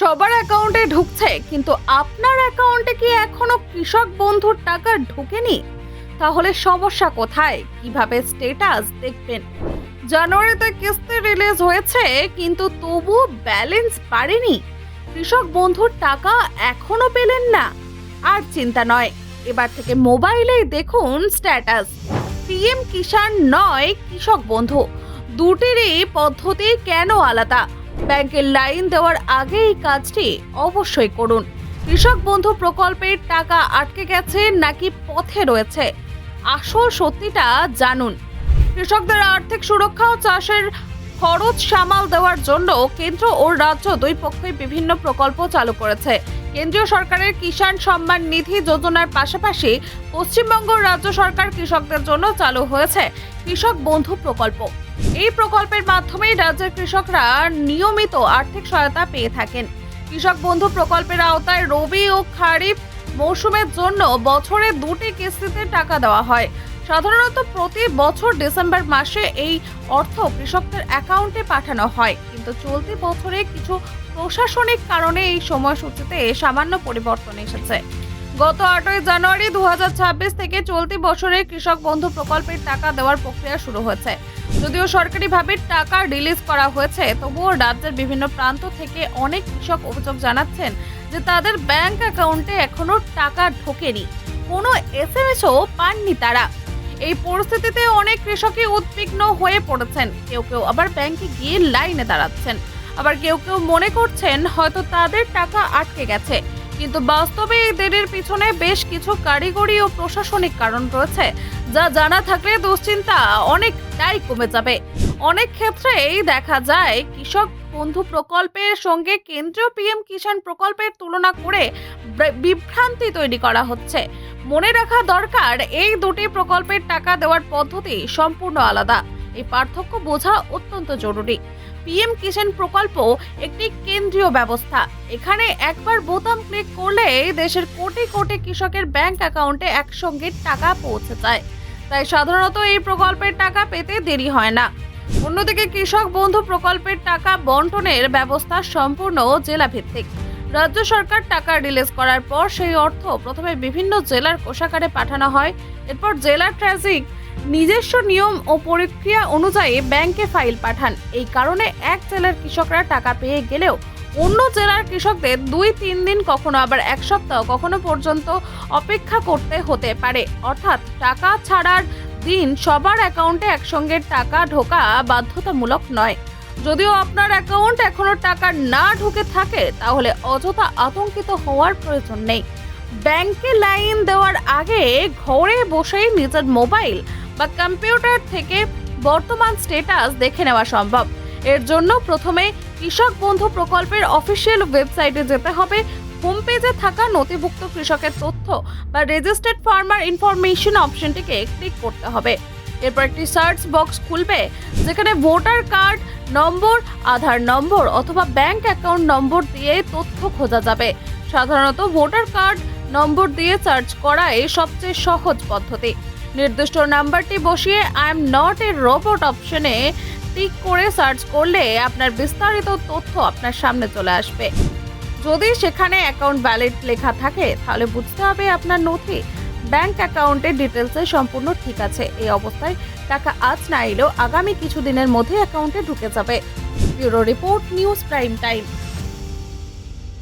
সবার অ্যাকাউন্টে ঢুকছে, কিন্তু আপনার অ্যাকাউন্টে কি এখনও কৃষক বন্ধুর টাকা ঢোকেনি? তাহলে সমস্যা কোথায়? কীভাবে স্টেটাস দেখবেন? জানুয়ারিতে কিস্তি রিলিজ হয়েছে, কিন্তু তবু ব্যালেন্স বাড়েনি। কৃষক বন্ধুর টাকা এখনও পেলেন না। আর চিন্তা নয়, এবার থেকে মোবাইলেই দেখুন স্ট্যাটাস পিএম কিষাণ নয় কৃষক বন্ধু। দুটিরই পদ্ধতি কেন আলাদা? ব্যাংকের লাইন দেওয়ার আগে এই কাজটি অবশ্যই করুন। কৃষক বন্ধু প্রকল্পের টাকা আটকে গেছে নাকি পথে রয়েছে? আসল সত্যিটা জানুন। কৃষকদের আর্থিক সুরক্ষা ও চাষের খরচ সামাল দেওয়ার জন্য কেন্দ্র ও রাজ্য দুই পক্ষই বিভিন্ন প্রকল্প চালু করেছে। কেন্দ্রীয় সরকারের কিষাণ সম্মান নিধি যোজনার পাশাপাশি পশ্চিমবঙ্গ রাজ্য সরকার কৃষকদের জন্য চালু হয়েছে কৃষক বন্ধু প্রকল্প। এই প্রকল্পের মাধ্যমেই রাজ্যের কৃষকরা নিয়মিত আর্থিক সহায়তা পেয়ে থাকেন। কৃষক বন্ধু প্রকল্পের আওতায় রবি ও খারিফ মৌসুমের জন্য বছরে দুটি কিস্তিতে টাকা দেওয়া হয়। সাধারণত প্রতি বছর ডিসেম্বর মাসে এই অর্থ কৃষকদের অ্যাকাউন্টে পাঠানো হয়। কিন্তু চলতি বছরে কিছু প্রশাসনিক কারণে এই সময়সূচিতে সামান্য পরিবর্তন এসেছে। গত আটই জানুয়ারি দু হাজার ছাব্বিশ থেকে চলতি বছরে কৃষক বন্ধু প্রকল্পের টাকা দেওয়ার প্রক্রিয়া শুরু হয়েছে। যদিও সরকারিভাবে টাকা রিলিজ করা হয়েছে, তবুও রাজ্যের বিভিন্ন প্রান্ত থেকে অনেক কৃষক অভিযোগ জানাচ্ছেন যে তাদের ব্যাংক অ্যাকাউন্টে এখনও টাকা ঢোকেনি। কোনো এস এম এসও পাননি তারা। এই পরিস্থিতিতে অনেক কৃষকই উদ্বিগ্ন হয়ে পড়েছেন। কেউ কেউ আবার ব্যাংকে গিয়ে লাইনে দাঁড়াচ্ছেন। আবার কেউ কেউ মনে করছেন হয়তো তাদের টাকা আটকে গেছে। কিন্তু বাস্তবে এই দেরির পিছনে বেশ কিছু কারিগরি ও প্রশাসনিক কারণ রয়েছে, যা জানা থাকলে দুশ্চিন্তা অনেকটাই কমে যাবে। অনেক ক্ষেত্রেই দেখা যায় কৃষক বন্ধু প্রকল্পের সঙ্গে কেন্দ্রীয় পিএম কিষাণ প্রকল্পের তুলনা করে বিভ্রান্তি তৈরি করা হচ্ছে। মনে রাখা দরকার, এই দুটি প্রকল্পের টাকা দেওয়ার পদ্ধতি সম্পূর্ণ আলাদা। এই পার্থক্য বোঝা অত্যন্ত জরুরি। পিএম কিষাণ প্রকল্প একটি কেন্দ্রীয় ব্যবস্থা। এখানে একবার বোতাম ক্লিক করলে দেশের কোটি কোটি কৃষকের ব্যাংক অ্যাকাউন্টে একসঙ্গে টাকা পৌঁছে যায়। তাই সাধারণত এই প্রকল্পের টাকা পেতে দেরি হয় না। অন্যদিকে কৃষক বন্ধু প্রকল্পের টাকা বন্টনের ব্যবস্থা সম্পূর্ণ জেলা ভিত্তিক রাজ্য সরকার টাকা রিলিজ করার পর সেই অর্থ প্রথমে বিভিন্ন জেলার কোষাগারে পাঠানো হয়। এরপর জেলা ট্রাফিক নিজস্ব নিয়ম ও প্রক্রিয়া অনুযায়ী ব্যাংকে ফাইল পাঠান। এই কারণে এক জেলার কৃষকরা টাকা পেয়ে গেলেও অন্য জেলার কৃষকদের দুই তিন দিন কখনো আবার এক সপ্তাহ কখনো পর্যন্ত অপেক্ষা করতে হতে পারে। অর্থাৎ টাকা ছাড়ার দিন সবার অ্যাকাউন্টে একসঙ্গে টাকা ঢোকা বাধ্যতামূলক নয়। যদিও আপনার অ্যাকাউন্ট এখনও টাকা না ঢুকে থাকে, তাহলে অযথা আতঙ্কিত হওয়ার প্রয়োজন নেই। ব্যাংকে লাইন দেওয়ার আগে ঘরে বসেই নিজের মোবাইল বা কম্পিউটার থেকে বর্তমান স্টেটাস দেখে নেওয়া সম্ভব। এর জন্য প্রথমে কৃষক বন্ধু প্রকল্পের অফিসিয়াল ওয়েবসাইটে যেতে হবে। হোম পেজে থাকা নথিভুক্ত কৃষকের তথ্য বা রেজিস্টার্ড ফার্মার ইনফরমেশন অপশনটিকে ক্লিক করতে হবে। এরপর একটি সার্চ বক্স খুলবে, যেখানে ভোটার কার্ড নম্বর, আধার নম্বর অথবা ব্যাংক অ্যাকাউন্ট নম্বর দিয়ে তথ্য খোঁজা যাবে। সাধারণত ভোটার কার্ড নম্বর দিয়ে সার্চ করাই সবচেয়ে সহজ পদ্ধতি। নির্দিষ্ট নাম্বারটি বসিয়ে I am not a robot অপশনে টিক করে সার্চ করলে আপনার বিস্তারিত তথ্য আপনার সামনে চলে আসবে। যদি সেখানে অ্যাকাউন্ট ভ্যালিড লেখা থাকে, তাহলে বুঝতে হবে আপনার নথি। ব্যাংক অ্যাকাউন্টের ডিটেলসে সম্পূর্ণ ঠিক আছে। এই অবস্থায় টাকা আজ না এলেও আগামী কিছু দিনের মধ্যে অ্যাকাউন্টে ঢুকে যাবে। Bureau report, news prime time.